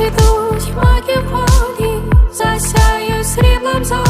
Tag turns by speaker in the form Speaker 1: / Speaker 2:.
Speaker 1: Цвітуть маківоні, засяю сріблом зорі